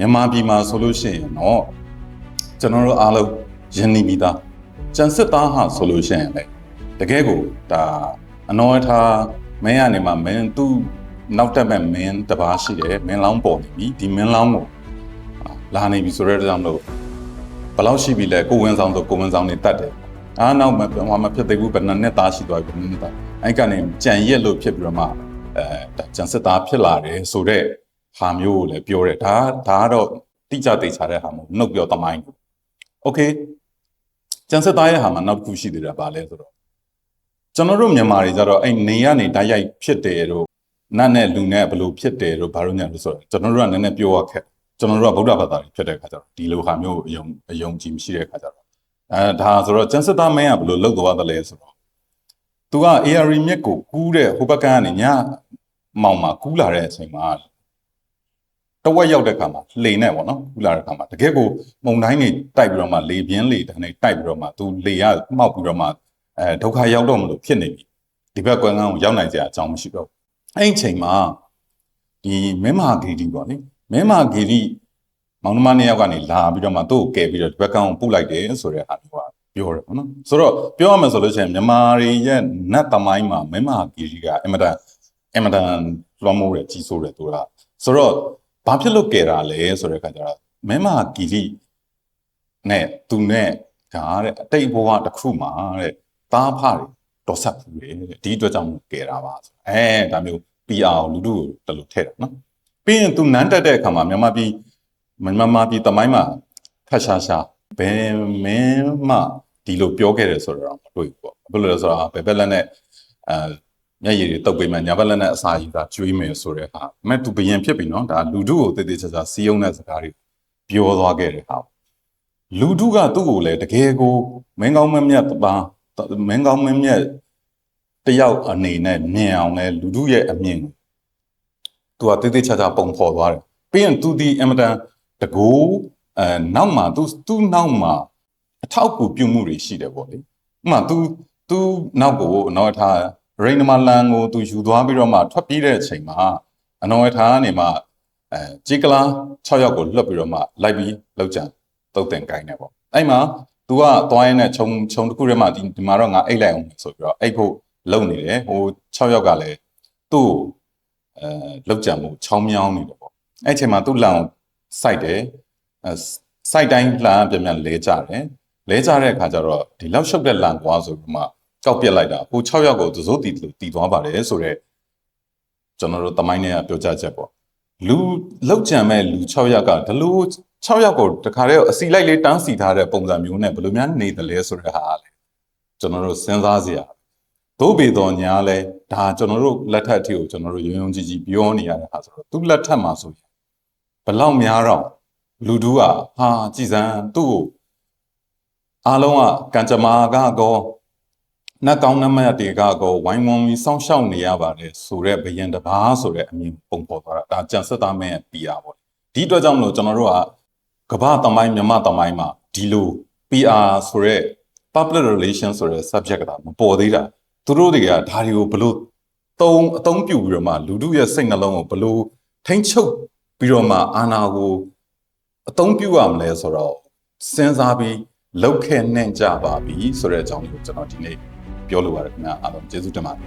မြန်မာပြည်မှာဆိုလို့ရှိရင်တော့ကျွန်တော်တို့အားလုံးယဉ်နီးပြီးသားကျန်စစ်သားဟာဆိုလို့ရှိရင်လေတကယ်ကိုဒါအနောထားမင်းကနေမှမင်းသူ့နောက်တက်မဲ့မင်းတစ်ပါးရှိတယ်မင်းလောင်းပေါ်နေပြီဒီမင်းလောင်းကိုအာလာနေပြီဆိုတဲ့ကြောင့်လို့ဘယ်လောက်ရှိပြီလဲကိုဝင်းဆောင်ဆိုကိုဝင်းဆောင်နေတတ်တယ်အားနောက်မဟိုမဖြစ်သေးဘူးဘယ်နှစ်နှစ်သားရှိသွားပြီဘယ်နှစ်နှစ်သားအဲ့ကနေကြံရက်လို့ဖြစ်ပြီးတော့မှအဲဒါကျန်စစ်သားဖြစ်လာတယ်ဆိုတော့ ဟာမျိုးကိုလည်းပြောတယ်ဒါဒါကတော့တိကျသိချတဲ့ဟာမဟုတ်နှုတ်ပြောသမိုင်းโอเคကျန်စစ်သားရဲ့ဟာမှာနောက်တစ်ခုရှိသေးတာဗာလဲဆိုတော့ကျွန်တော်တို့မြန်မာတွေကြတော့အဲ့နေရနေတိုက်ရိုက်ဖြစ်တယ်တို့နတ်နဲ့လူနဲ့ဘယ်လိုဖြစ်တယ်တို့ဘာလို့ညာလို့ဆိုတော့ကျွန်တော်တို့ကနည်းနည်းပြောရခက်ကျွန်တော်တို့ကဗုဒ္ဓဘာသာတွေဖြစ်တဲ့ခါကျတော့ဒီလိုဟာမျိုးကိုအယုံအယုံကြည်မရှိတဲ့ခါကျတော့အဲဒါဆိုတော့ကျန်စစ်သားမင်းကဘယ်လိုလှုပ်သွားသလဲဆိုတော့သူက AR မြက်ကိုကူးတဲ့ဟိုဘက်ကနေညမောင်မှာကူးလာတဲ့အချိန်မှာ တဝက်ရောက်တဲ့ခါမှာလှိန်နဲ့ပေါ့နော်ကူးလာတဲ့ခါမှာတကယ်ကိုမုံတိုင်းနေတိုက်ပြီးတော့မှလေပြင်းလေတန်းနေတိုက်ပြီးတော့မှသူလေရမှောက်ပြီးတော့မှအဲဒုက္ခရောက်တော့မလို့ဖြစ်နေပြီဒီဘက်ကွယ်ကန်းကိုရောက်နိုင်ကြအကြောင်းမရှိတော့ဘူးအဲ့ဒီအချိန်မှာဒီမင်းမဟာဂီတီပေါ့လေမင်းမဟာဂီတီမောင်နှမနှစ်ယောက်ကနေလာပြီးတော့မှသူ့ကိုကယ်ပြီးတော့ဒီဘက်ကန်းကိုပုတ်လိုက်တယ်ဆိုတဲ့ဟာမျိုးကပြောတယ်ပေါ့နော်ဆိုတော့ပြောရမယ်ဆိုလို့ရှိရင်မြန်မာတွေရဲ့နတ်သမိုင်းမှာမင်းမဟာဂီတီကအင်မတန်အင်မတန်လွှမ်းမိုးတယ်ကြီးစိုးတယ်သူကဆိုတော့ ဘာဖြစ်လို့ကယ်တာလဲဆိုတဲ့အခါကျတော့မင်းမဟာဂီတီနဲ့သူနဲ့ဒါတဲ့အတိတ်ဘဝတစ်ခုမှာတဲ့သားဖတွေတော်ဆက်ဘူးလေတဲ့ဒီအတွက်ကြောင့်မို့ကယ်တာပါဆိုအဲဒါမျိုး PR ကိုလူတို့ကိုတလို့ထည့်တာနော်ပြီးရင်သူနန်းတက်တဲ့အခါမှာမြန်မာပြည်မြန်မာပြည်တမိုင်းမှာခက်ရှာရှာဘယ်မင်းမှဒီလိုပြောခဲ့တယ်ဆိုတော့မတွေ့ဘူးပေါ့ဘယ်လိုလဲဆိုတော့ဘယ်ဘက်လက်နဲ့အဲ မျက်ရည်တွေတုပ်ပေးမှညာဘက်လက်နဲ့အစာရည်သာကျွေးမယ်ဆိုတဲ့ဟာမဲ့သူဘယင်ဖြစ်ပြီနော်ဒါလူတို့ကိုတည်တည်ချာချာစီးယုံတဲ့စကားတွေပြောသွားခဲ့တဲ့ဟာလူတို့ကသူ့ကိုလည်းတကယ်ကိုမင်းကောင်းမမြတ်တပါမင်းကောင်းမမြတ်တယောက်အနေနဲ့မြင်အောင်လဲလူတို့ရဲ့အမြင်ကိုသူကတည်တည်ချာချာပုံဖော်သွားတယ်ပြီးရင်သူဒီအမတန်တကူအဲနောက်မှာသူသူ့နောက်မှာအထောက်အကူပြုမှုတွေရှိတယ်ပေါ့လေဥပမာ तू तू နောက်ကိုနောက်ထား ရိန်နမလန်ကို तू ယူသွားပြီးတော့မှထွက်ပြေးတဲ့အချိန်မှာအနော်ဝထားကနေမှအဲဂျီကလာ6ယောက်ကိုလွတ်ပြီးတော့မှလိုက်ပြီးလောက်ကြံတုတ်တင်ကိုင်းနေပေါ့အဲ့မှာ तू ကသွားရင်းနဲ့ခြုံခြုံတစ်ခုထဲမှာဒီဒီမှာတော့ငါအိတ်လိုက်အောင်ဆိုပြီးတော့အိတ်ဖို့လုံနေတယ်ဟို6ယောက်ကလည်းသူ့ကိုအဲလောက်ကြံမှုချောင်းမြောင်းနေတယ်ပေါ့အဲ့အချိန်မှာသူ့လန်ကိုစိုက်တယ်အဲစိုက်တိုင်းလန်ပြန်ပြန်လဲကြတယ်လဲကြတဲ့အခါကျတော့ဒီလောက်ရှုပ်တဲ့လန်ကွာဆိုပြီးမှ ကောက်ပြက်လိုက်တာဟို6ယောက်ကိုသစိုးတီတီသွားပါတယ်ဆိုတော့ကျွန်တော်တို့တမိုင်းနဲ့ပြောကြချက်ပေါ့လူလောက်ကြံမဲ့လူ6ယောက်ကဒီလို6ယောက်ကိုတခါတည်းအစီလိုက်လေးတန်းစီထားတဲ့ပုံစံမျိုးနဲ့ဘယ်လိုများနေတယ်လဲဆိုတဲ့ဟာလေကျွန်တော်တို့စဉ်းစားစရာသို့ပေတော်ညာလဲဒါကျွန်တော်တို့လက်ထက်အထိကိုကျွန်တော်တို့ရုံရုံကြည်ကြည်ပြောနေရတဲ့ဟာဆိုတော့သူ့လက်ထက်မှာဆိုရင်ဘလောက်များတော့လူတူးကဟာကြည်စံသူ့ကိုအားလုံးကကံကြမ္မာကကော နတ်ကောင်းနတ်မတ်တွေကကောဝိုင်းဝန်းပြီးစောင့်ရှောက်နေရပါတယ်ဆိုတော့ဘယင်တပါးဆိုတဲ့အမြင်ပုံပေါ်သွားတာဒါကြံစက်သားမင်းရဲ့ PR ပေါ့ဒီအတွက်ကြောင့်မလို့ကျွန်တော်တို့ကကမ္ဘာတမိုင်းမြမတမိုင်းမှာဒီလို PR ဆိုတဲ့ public relation ဆိုတဲ့ subject ကမပေါ်သေးတာသူတို့တွေကဒါတွေကိုဘလို့သုံးအသုံးပြုပြီးတော့မှလူတို့ရဲ့စိတ်နှလုံးကိုဘလို့ထိမ့်ချုပ်ပြီးတော့မှအာနာကိုအသုံးပြုရမလဲဆိုတော့စဉ်းစားပြီးလောက်ခဲ့နှင့်ကြပါပြီဆိုတဲ့အကြောင်းကိုကျွန်တော်ဒီနေ့ ပြောလိုပါတယ်ခင်ဗျာအားလုံးကျေးဇူးတင်ပါတယ်